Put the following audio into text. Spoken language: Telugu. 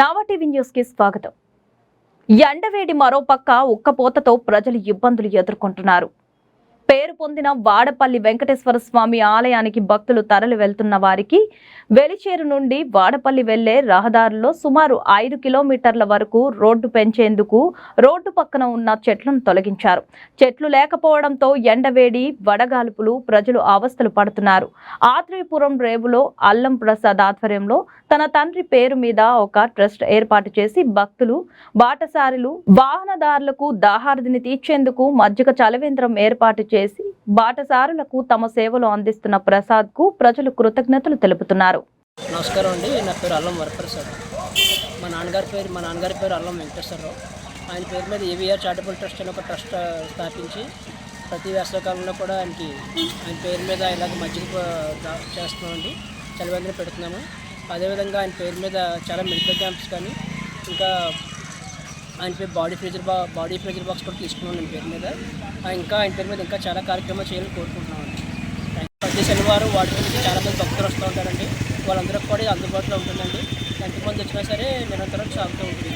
దావా టీవీ న్యూస్కి స్వాగతం. ఎండవేడి మరోపక్క ఉక్కపోతతో ప్రజలు ఇబ్బందులు ఎదుర్కొంటున్నారు. పేరు పొందిన వాడపల్లి వెంకటేశ్వర స్వామి ఆలయానికి భక్తులు తరలి వెళ్తున్న వారికి వెలిచేరు నుండి వాడపల్లి వెళ్ళే రహదారుల్లో సుమారు ఐదు కిలోమీటర్ల వరకు రోడ్డు పెంచేందుకు రోడ్డు పక్కన ఉన్న చెట్లను తొలగించారు. చెట్లు లేకపోవడంతో ఎండవేడి వడగాల్పులు ప్రజలు అవస్థలు పడుతున్నారు. ఆత్రేయపురం రేవులో అల్లం ప్రసాద్ ఆధ్వర్యంలో తన తండ్రి పేరు మీద ఒక ట్రస్ట్ ఏర్పాటు చేసి భక్తులు బాటసారులు వాహనదారులకు దాహార్దిని తీర్చేందుకు మజ్జిగ చలవేంద్రం ఏర్పాటు చేసి బాటసారులకు తమ సేవలు అందిస్తున్న ప్రసాద్కు ప్రజలు కృతజ్ఞతలు తెలుపుతున్నారు. నమస్కారం అండి. నా పేరు అల్లం వరప్రసాద్. మా నాన్నగారి పేరు మా నాన్నగారి పేరు అల్లం వెంకటేశ్వరరావు. ఆయన పేరు మీద ఏవిఆర్ చారిటబుల్ ట్రస్ట్ అని ఒక ట్రస్ట్ స్థాపించి ప్రతి వేసవకాలంలో కూడా ఆయనకి ఆయన పేరు మీద ఇలాగ మజ్జిగ చేస్తున్నామండి. చలివేంద్రం పెడుతున్నాము. అదేవిధంగా ఆయన పేరు మీద చాలా మెడికల్ క్యాంప్స్ కానీ ఇంకా ఆయన పేరు బాడీ ఫ్రీజర్ బా బాడీ ఫ్రీజర్ బాక్స్ కూడా తీసుకున్నాను ఆయన పేరు మీద. ఇంకా ఆయన పేరు మీద ఇంకా చాలా కార్యక్రమాలు చేయాలని కోరుకుంటున్నామండి ప్రతి శనివారం వాటి నుంచి చాలా మంది భక్తులు వస్తూ ఉంటారండి. వాళ్ళందరికీ కూడా అందుబాటులో ఉంటుందండి. ఎంతమంది వచ్చినా సరే నిరంతరం సాగుతూ ఉంటుంది.